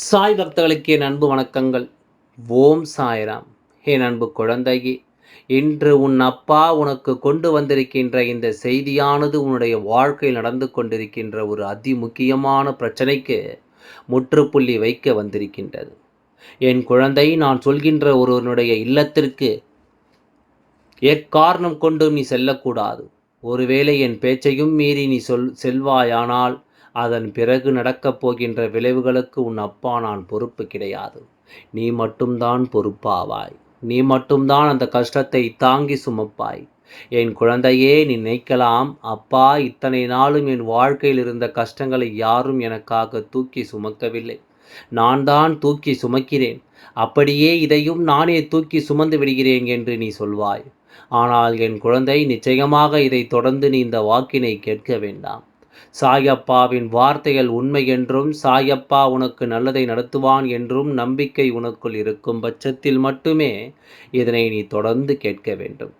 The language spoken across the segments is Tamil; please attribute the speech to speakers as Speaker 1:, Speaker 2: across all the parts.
Speaker 1: சாய் பக்தர்களுக்கு என் அன்பு வணக்கங்கள். ஓம் சாய்ராம். என் அன்பு குழந்தையே இன்று உன் அப்பா உனக்கு கொண்டு வந்திருக்கின்ற இந்த செய்தியானது உன்னுடைய வாழ்க்கையில் நடந்து கொண்டிருக்கின்ற ஒரு அதி முக்கியமான பிரச்சனைக்கு முற்றுப்புள்ளி வைக்க வந்திருக்கின்றது. என் குழந்தை நான் சொல்கின்ற ஒருவனுடைய இல்லத்திற்கு எக்காரணம் கொண்டும் நீ செல்லக்கூடாது. ஒருவேளை என் பேச்சையும் மீறி நீ சொல் செல்வாயானால் அதன் பிறகு நடக்கப் போகின்ற விளைவுகளுக்கு உன் அப்பா நான் பொறுப்பு கிடையாது. நீ மட்டும்தான் பொறுப்பாவாய். நீ மட்டும்தான் அந்த கஷ்டத்தை தாங்கி சுமப்பாய். என் குழந்தையே நீ நினைக்கலாம் அப்பா இத்தனை நாளும் என் வாழ்க்கையில் இருந்த கஷ்டங்களை யாரும் எனக்காக தூக்கி சுமக்கவில்லை. நான் தான் தூக்கி சுமக்கிறேன். அப்படியே இதையும் நானே தூக்கி சுமந்து விடுகிறேன் என்று நீ சொல்வாய். ஆனால் என் குழந்தை நிச்சயமாக இதை தொடர்ந்து நீ இந்த வாக்கினை கேட்க வேண்டாம். சாயப்பாவின் வார்த்தைகள் உண்மை என்றும் சாயப்பா உனக்கு நல்லதை நடத்துவான் என்றும் நம்பிக்கை உனக்குள் இருக்கும் பட்சத்தில் மட்டுமே இதனை நீ தொடர்ந்து கேட்க வேண்டும்.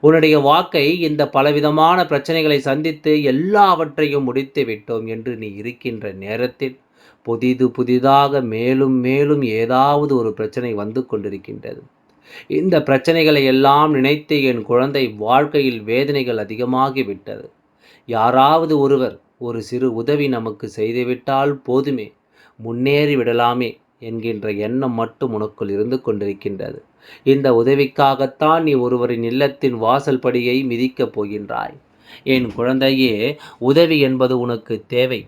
Speaker 1: உன்னுடைய வாக்கை இந்த பலவிதமான பிரச்சனைகளை சந்தித்து எல்லாவற்றையும் முடித்து விட்டோம் என்று நீ இருக்கின்ற நேரத்தில் புதிது புதிதாக மேலும் மேலும் ஏதாவது ஒரு பிரச்சனை வந்து கொண்டிருக்கின்றது. இந்த பிரச்சனைகளை எல்லாம் நினைத்து என் குழந்தை வாழ்க்கையில் வேதனைகள் அதிகமாகிவிட்டது. யாராவது ஒருவர் ஒரு சிறு உதவி நமக்கு செய்துவிட்டால் போதுமே முன்னேறி விடலாமே என்கின்ற எண்ணம் மட்டும் உனக்குள் இருந்து கொண்டிருக்கின்றது. இந்த உதவிக்காகத்தான் நீ ஒருவரின் இல்லத்தின் வாசல் படியை மிதிக்கப் போகின்றாய். என் குழந்தையே உதவி என்பது உனக்கு தேவை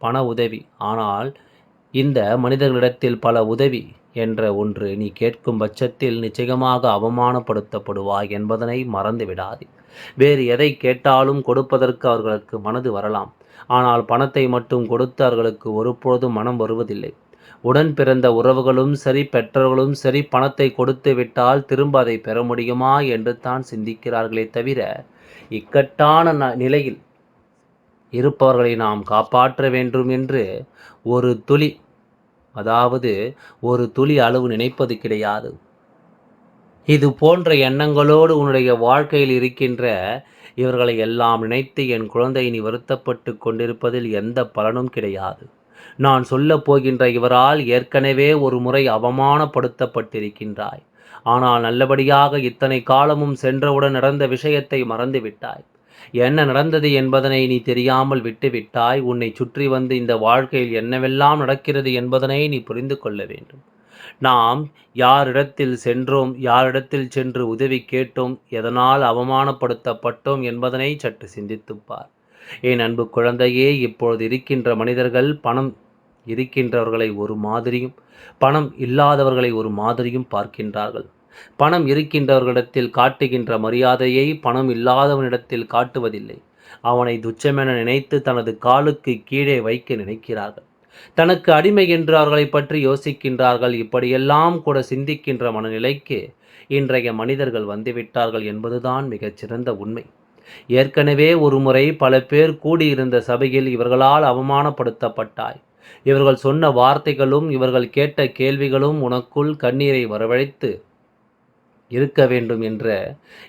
Speaker 1: பண உதவி. ஆனால் இந்த மனிதர்களிடத்தில் பல உதவி என்ற ஒன்று நீ கேட்கும் பட்சத்தில் நிச்சயமாக அவமானப்படுத்தப்படுவாய் என்பதனை மறந்து விடாதே வேறு எதை கேட்டாலும் கொடுப்பதற்கு அவர்களுக்கு மனது வரலாம். ஆனால் பணத்தை மட்டும் கொடுத்து அவர்களுக்கு ஒருபொழுதும் மனம் வருவதில்லை. உடன் பிறந்த உறவுகளும் சரி பெற்றவர்களும் சரி பணத்தை கொடுத்து விட்டால் திரும்ப அதை பெற முடியுமா என்று தான் சிந்திக்கிறார்களே தவிர இக்கட்டான நிலையில் இருப்பவர்களை நாம் காப்பாற்ற வேண்டும் என்று ஒரு துளி அதாவது ஒரு துளி அளவு நினைப்பது கிடையாது. இது போன்ற எண்ணங்களோடு உன்னுடைய வாழ்க்கையில் இருக்கின்ற இவர்களை எல்லாம் நினைத்து என் குழந்தை நீ வருத்தப்பட்டு கொண்டிருப்பதில் எந்த பலனும் கிடையாது. நான் சொல்லப் போகின்ற இவரால் ஏற்கனவே ஒரு முறை அவமானப்படுத்தப்பட்டிருக்கின்றாய். ஆனால் நல்லபடியாக இத்தனை காலமும் சென்றவுடன் நடந்த விஷயத்தை மறந்துவிட்டாய். என்ன நடந்தது என்பதனை நீ தெரியாமல் விட்டுவிட்டாய். உன்னை சுற்றி வந்து இந்த வாழ்க்கையில் என்னவெல்லாம் நடக்கிறது என்பதனை நீ புரிந்து கொள்ள வேண்டும். நாம் யாரிடத்தில் சென்றோம் யாரிடத்தில் சென்று உதவி கேட்டோம் எதனால் அவமானப்படுத்தப்பட்டோம் என்பதனை சற்று சிந்தித்துப்பார் என் அன்பு குழந்தையே இப்பொழுது இருக்கின்ற மனிதர்கள் பணம் இருக்கின்றவர்களை ஒரு மாதிரியும் பணம் இல்லாதவர்களை ஒரு மாதிரியும் பார்க்கின்றார்கள். பணம் இருக்கின்றவர்களிடத்தில் காட்டுகின்ற மரியாதையை பணம் இல்லாதவனிடத்தில் காட்டுவதில்லை. அவனை துச்சமென நினைத்து தனது காலுக்கு கீழே வைக்க நினைக்கிறார்கள். தனக்கு அடிமை என்று அவர்களை பற்றி யோசிக்கின்றார்கள். இப்படியெல்லாம் கூட சிந்திக்கின்ற மனநிலைக்கு இன்றைய மனிதர்கள் வந்துவிட்டார்கள் என்பதுதான் மிகச்சிறந்த உண்மை. ஏற்கனவே ஒரு முறை பல பேர் கூடியிருந்த சபையில் இவர்களால் அவமானப்படுத்தப்பட்டாய். இவர்கள் சொன்ன வார்த்தைகளும் இவர்கள் கேட்ட கேள்விகளும் உனக்குள் கண்ணீரை வரவழைத்து இருக்க வேண்டும் என்ற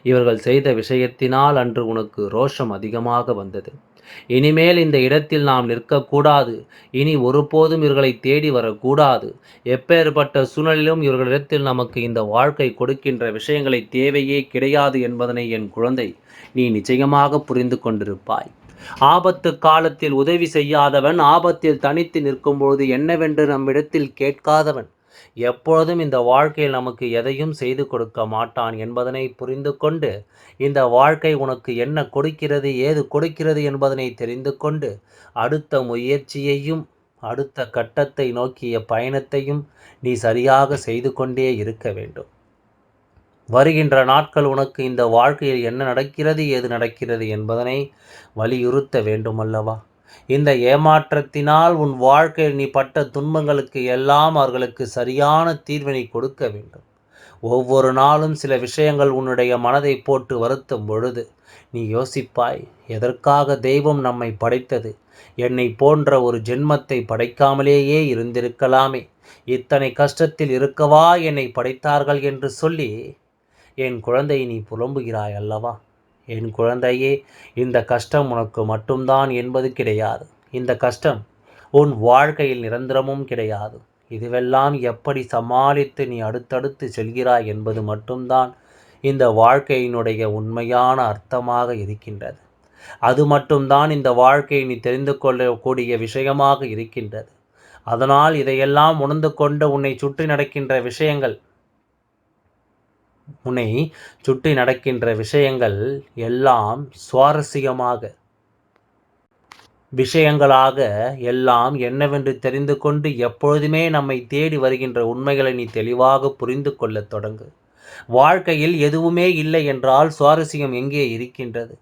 Speaker 1: இவர்கள் செய்த விஷயத்தினால் அன்று உனக்கு ரோஷம் அதிகமாக வந்தது. இனிமேல் இந்த இடத்தில் நாம் நிற்கக்கூடாது. இனி ஒருபோதும் இவர்களை தேடி வரக்கூடாது. எப்பேற்பட்ட சூழ்நிலையிலும் இவர்களிடத்தில் நமக்கு இந்த வாழ்க்கை கொடுக்கின்ற விஷயங்களை தேவையே கிடையாது என்பதனை என் குழந்தை நீ நிச்சயமாக புரிந்து கொண்டிருப்பாய். ஆபத்து காலத்தில் உதவி செய்யாதவன் ஆபத்தில் தனித்து நிற்கும்பொழுது என்னவென்று நம்மிடத்தில் கேட்காதவன். எப்பொழுதும் இந்த வாழ்க்கையில் நமக்கு எதையும் செய்து கொடுக்க மாட்டான் என்பதனை புரிந்து கொண்டு இந்த வாழ்க்கை உனக்கு என்ன கொடுக்கிறது ஏது கொடுக்கிறது என்பதனை தெரிந்து கொண்டு அடுத்த முயற்சியையும் அடுத்த கட்டத்தை நோக்கிய பயணத்தையும் நீ சரியாக செய்து கொண்டே இருக்க வேண்டும். வருகின்ற நாட்கள் உனக்கு இந்த வாழ்க்கையில் என்ன நடக்கிறது ஏது நடக்கிறது என்பதனை வலியுறுத்த வேண்டுமல்லவா? இந்த ஏமாற்றத்தினால் உன் வாழ்க்கையில் நீ பட்ட துன்பங்களுக்கு எல்லாம் அவர்களுக்கு சரியான தீர்வினை கொடுக்க வேண்டும். ஒவ்வொரு நாளும் சில விஷயங்கள் உன்னுடைய மனதை போட்டு வருத்தும் பொழுது நீ யோசிப்பாய் எதற்காக தெய்வம் நம்மை படைத்தது? என்னை போன்ற ஒரு ஜென்மத்தை படைக்காமலேயே இருந்திருக்கலாமே. இத்தனை கஷ்டத்தில் இருக்கவா என்னை படைத்தார்கள் என்று சொல்லி என் குழந்தை நீ புலம்புகிறாய் அல்லவா? என் குழந்தையே இந்த கஷ்டம் உனக்கு மட்டும்தான் என்பது கிடையாது. இந்த கஷ்டம் உன் வாழ்க்கையில் நிரந்தரமும் கிடையாது. இதுவெல்லாம் எப்படி சமாளித்து நீ அடுத்தடுத்து செல்கிறாய் என்பது மட்டும்தான் இந்த வாழ்க்கையினுடைய உண்மையான அர்த்தமாக இருக்கின்றது. அது மட்டும்தான் இந்த வாழ்க்கையை நீ தெரிந்து கொள்ளக்கூடிய விஷயமாக இருக்கின்றது. அதனால் இதையெல்லாம் உணர்ந்து கொண்டு உன்னை சுற்றி நடக்கின்ற விஷயங்கள் உன்னை சுற்றி நடக்கின்ற விஷயங்கள் எல்லாம் சுவாரஸ்யமாக விஷயங்களாக எல்லாம் என்னவென்று தெரிந்து கொண்டு எப்பொழுதுமே நம்மை தேடி வருகின்ற உண்மைகளை நீ தெளிவாக புரிந்து கொள்ளத் தொடங்கு. வாழ்க்கையில் எதுவுமே இல்லை என்றால் சுவாரஸ்யம் எங்கே இருக்கின்றது?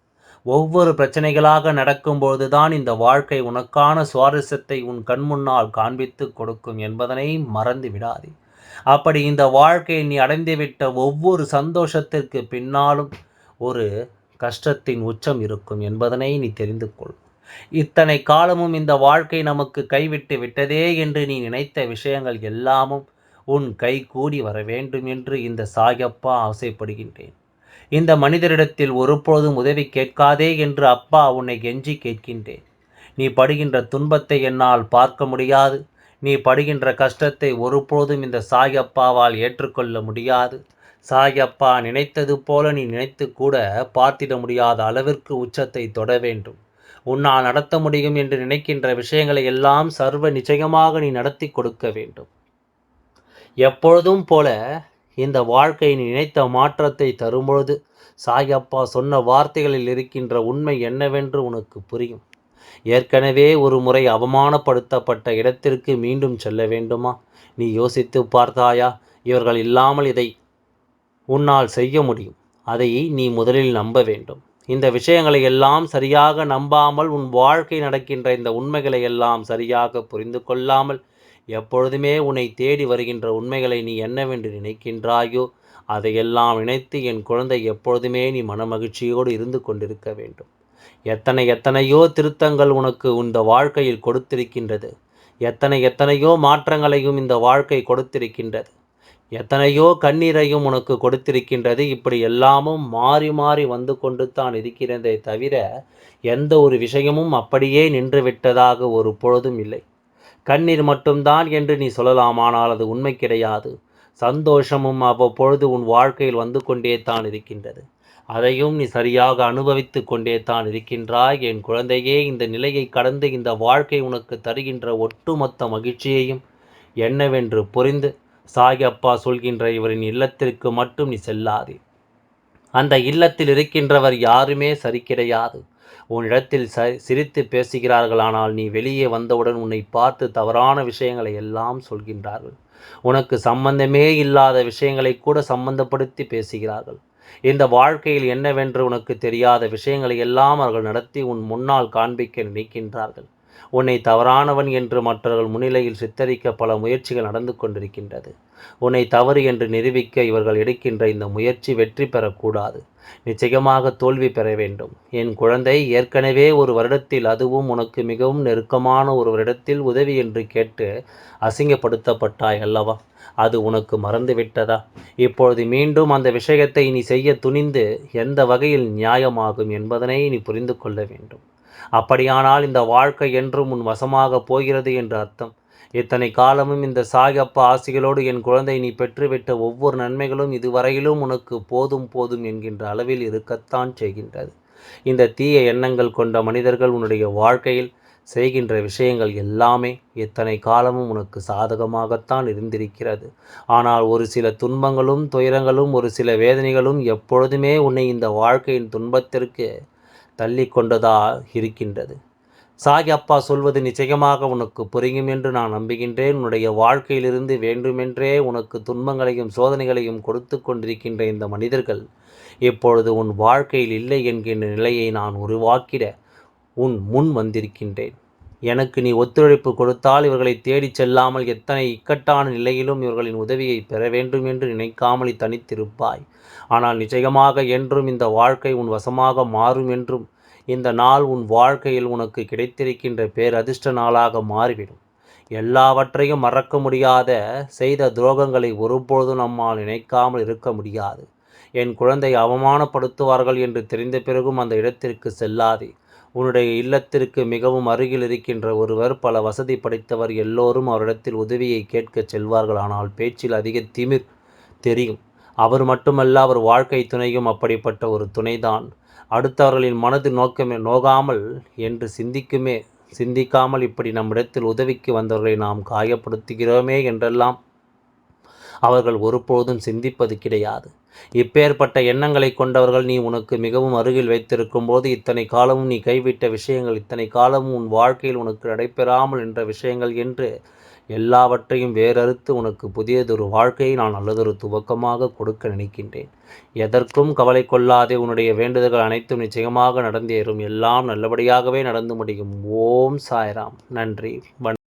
Speaker 1: ஒவ்வொரு பிரச்சனைகளாக நடக்கும்போது தான் இந்த வாழ்க்கை உனக்கான சுவாரஸ்யத்தை உன் கண்முன்னால் காண்பித்து கொடுக்கும் என்பதனை மறந்து விடாதே. அப்படி இந்த வாழ்க்கையை நீ அடைந்துவிட்ட ஒவ்வொரு சந்தோஷத்திற்கு பின்னாலும் ஒரு கஷ்டத்தின் உச்சம் இருக்கும் என்பதனை நீ தெரிந்து கொள். இத்தனை காலமும் இந்த வாழ்க்கை நமக்கு கைவிட்டு விட்டதே என்று நீ நினைத்த விஷயங்கள் எல்லாமும் உன் கை கூடி வர வேண்டும் என்று இந்த சாயப்பா ஆசைப்படுகின்றேன். இந்த மனிதரிடத்தில் ஒருபொழுதும் உதவி கேட்காதே என்று அப்பா உன்னை கெஞ்சி கேட்கின்றேன். நீ படுகின்ற துன்பத்தை என்னால் பார்க்க முடியாது. நீ படுகின்ற கஷ்டத்தை ஒருபோதும் இந்த சாயப்பாவால் ஏற்றுக்கொள்ள முடியாது. சாயப்பா நினைத்தது போல நீ நினைத்து கூட பார்த்திட முடியாத அளவிற்கு உச்சத்தை தொட வேண்டும். உன்னால் நடத்த முடியும் என்று நினைக்கின்ற விஷயங்களை எல்லாம் சர்வ நிச்சயமாக நீ நடத்தி கொடுக்க வேண்டும். எப்பொழுதும் போல இந்த வாழ்க்கை நினைத்த மாற்றத்தை தரும்பொழுது சாயப்பா சொன்ன வார்த்தைகளில் இருக்கின்ற உண்மை என்னவென்று உனக்கு புரியும். ஏற்கனவே ஒரு முறை அவமானப்படுத்தப்பட்ட இடத்திற்கு மீண்டும் செல்ல வேண்டுமா? நீ யோசித்து பார்த்தாயா? இவர்கள் இல்லாமல் இதை உன்னால் செய்ய முடியும். அதை நீ முதலில் நம்ப வேண்டும். இந்த விஷயங்களை எல்லாம் சரியாக நம்பாமல் உன் வாழ்க்கை நடக்கின்ற இந்த உண்மைகளை எல்லாம் சரியாக புரிந்து கொள்ளாமல் எப்பொழுதுமே உன்னை தேடி வருகின்ற உண்மைகளை நீ என்னவென்று நினைக்கின்றாயோ அதையெல்லாம் நினைத்து என் குழந்தை எப்பொழுதுமே நீ மனமகிழ்ச்சியோடு இருந்து கொண்டிருக்க வேண்டும். எத்தனை எத்தனையோ திருத்தங்கள் உனக்கு இந்த வாழ்க்கையில் கொடுத்திருக்கின்றது. எத்தனை எத்தனையோ மாற்றங்களையும் இந்த வாழ்க்கை கொடுத்திருக்கின்றது. எத்தனையோ கண்ணீரையும் உனக்கு கொடுத்திருக்கின்றது. இப்படி எல்லாமும் மாறி மாறி வந்து கொண்டு தான் இருக்கிறதே தவிர எந்த ஒரு விஷயமும் அப்படியே நின்று விட்டதாக ஒரு பொழுதும் இல்லை. கண்ணீர் மட்டும்தான் என்று நீ சொல்லலாமானால் அது உண்மை கிடையாது. சந்தோஷமும் அவ்வப்பொழுது உன் வாழ்க்கையில் வந்து கொண்டே தான் இருக்கின்றது. அதையும் நீ சரியாக அனுபவித்து கொண்டே தான் இருக்கின்றாய். என் குழந்தையே இந்த நிலையை கடந்து இந்த வாழ்க்கை உனக்கு தருகின்ற ஒட்டுமொத்த மகிழ்ச்சியையும் என்னவென்று புரிந்து சாயப்பா சொல்கின்ற இவரின் இல்லத்திற்கு மட்டும் நீ செல்லாதே. அந்த இல்லத்தில் இருக்கின்றவர் யாருமே சரி கிடையாது உன்னிடத்தில் ச சிரித்து பேசுகிறார்கள் ஆனால் நீ வெளியே வந்தவுடன் உன்னை பார்த்து தவறான விஷயங்களை எல்லாம் சொல்கின்றார்கள். உனக்கு சம்பந்தமே இல்லாத விஷயங்களை கூட சம்பந்தப்படுத்தி பேசுகிறார்கள். இந்த வாழ்க்கையில் என்னவென்று உனக்கு தெரியாத விஷயங்களை எல்லாம் அவர்கள் நடத்தி உன் முன்னால் காண்பிக்க நினைக்கின்றார்கள் உன்னை தவறானவன் என்று மற்றவர்கள் முன்னிலையில் சித்தரிக்க பல முயற்சிகள் நடந்து கொண்டிருக்கின்றது. உன்னை தவறு என்று நிரூபிக்க இவர்கள் எடுக்கின்ற இந்த முயற்சி வெற்றி பெறக்கூடாது. நிச்சயமாக தோல்வி பெற வேண்டும். என் குழந்தை ஏற்கனவே ஒரு வருடத்தில் அதுவும் உனக்கு மிகவும் நெருக்கமான ஒரு வருடத்தில் உதவி என்று கேட்டு அசிங்கப்படுத்தப்பட்டாய் அல்லவா? அது உனக்கு மறந்துவிட்டதா? இப்பொழுது மீண்டும் அந்த விஷயத்தை நீ செய்ய துணிந்து எந்த வகையில் நியாயமாகும் என்பதனை நீ புரிந்து கொள்ள வேண்டும். அப்படியானால் இந்த வாழ்க்கை என்றும் உன் வசமாக போகிறது என்று அர்த்தம். இத்தனை காலமும் இந்த சாயப்பா ஆசிகளோடு என் குழந்தை நீ பெற்றுவிட்ட ஒவ்வொரு நன்மைகளும் இதுவரையிலும் உனக்கு போதும் போதும் என்கின்ற அளவில் இருக்கத்தான் செய்கின்றது. இந்த தீய எண்ணங்கள் கொண்ட மனிதர்கள் உன்னுடைய வாழ்க்கையில் செய்கின்ற விஷயங்கள் எல்லாமே எத்தனை காலமும் உனக்கு சாதகமாகத்தான் இருந்திருக்கிறது. ஆனால் ஒரு சில துன்பங்களும் துயரங்களும் ஒரு சில வேதனைகளும் எப்பொழுதுமே உன்னை இந்த வாழ்க்கையின் துன்பத்திற்கு தள்ளி கொண்டதா இருக்கின்றது. சாகி அப்பா சொல்வது நிச்சயமாக உனக்கு புரியும் என்று நான் நம்புகின்றேன். உன்னுடைய வாழ்க்கையிலிருந்து வேண்டுமென்றே உனக்கு துன்பங்களையும் சோதனைகளையும் கொடுத்து கொண்டிருக்கின்ற இந்த மனிதர்கள் இப்பொழுது உன் வாழ்க்கையில் இல்லை என்கின்ற நிலையை நான் உருவாக்கிட உன் முன் வந்திருக்கின்றேன். எனக்கு நீ ஒத்துழைப்பு கொடுத்தால் இவர்களை தேடிச் செல்லாமல் எத்தனை இக்கட்டான நிலையிலும் இவர்களின் உதவியை பெற வேண்டும் என்று நினைக்காமல் தனித்திருப்பாய். ஆனால் நிச்சயமாக என்றும் இந்த வாழ்க்கை உன் வசமாக மாறும் என்றும் இந்த நாள் உன் வாழ்க்கையில் உனக்கு கிடைத்திருக்கின்ற பேரதிர்ஷ்ட நாளாக மாறிவிடும். எல்லாவற்றையும் மறக்க முடியாத செய்த துரோகங்களை ஒருபொழுதும் நம்மால் நினைக்காமல் இருக்க முடியாது. என் குழந்தை அவமானப்படுத்துவார்கள் என்று தெரிந்த பிறகும் அந்த இடத்திற்கு செல்லாதே. உன்னுடைய இல்லத்திற்கு மிகவும் அருகில் இருக்கின்ற ஒருவர் பல வசதி படைத்தவர் எல்லோரும் அவரிடத்தில் உதவியை கேட்கச் செல்வார்கள் ஆனால் பேச்சில் அதிக திமிர் தெரியும். அவர் மட்டுமல்ல அவர் வாழ்க்கை துணையும் அப்படிப்பட்ட ஒரு துணைதான். அடுத்தவர்களின் மனது நோக்கமே நோகாமல் என்று சிந்திக்குமே சிந்திக்காமல் இப்படி நம்மிடத்தில் உதவிக்கு வந்தவர்களை நாம் காயப்படுத்துகிறோமே என்றெல்லாம் அவர்கள் ஒருபோதும் சிந்திப்பது கிடையாது. இப்பேற்பட்ட எண்ணங்களை கொண்டவர்கள் நீ உனக்கு மிகவும் அருகில் வைத்திருக்கும் போது இத்தனை காலமும் நீ கைவிட்ட விஷயங்கள் இத்தனை காலமும் உன் வாழ்க்கையில் உனக்கு நடைபெறாமல் என்ற விஷயங்கள் என்று எல்லாவற்றையும் வேறறுத்து உனக்கு புதியதொரு வாழ்க்கையை நான் நல்லதொரு துவக்கமாக கொடுக்க நினைக்கின்றேன். எதற்கும் கவலை கொள்ளாதே உன்னுடைய வேண்டுதல்கள் அனைத்தும் நிச்சயமாக நடந்தேறும். எல்லாம் நல்லபடியாகவே நடந்து முடியும். ஓம் சாய்ராம். நன்றி. வணக்கம்.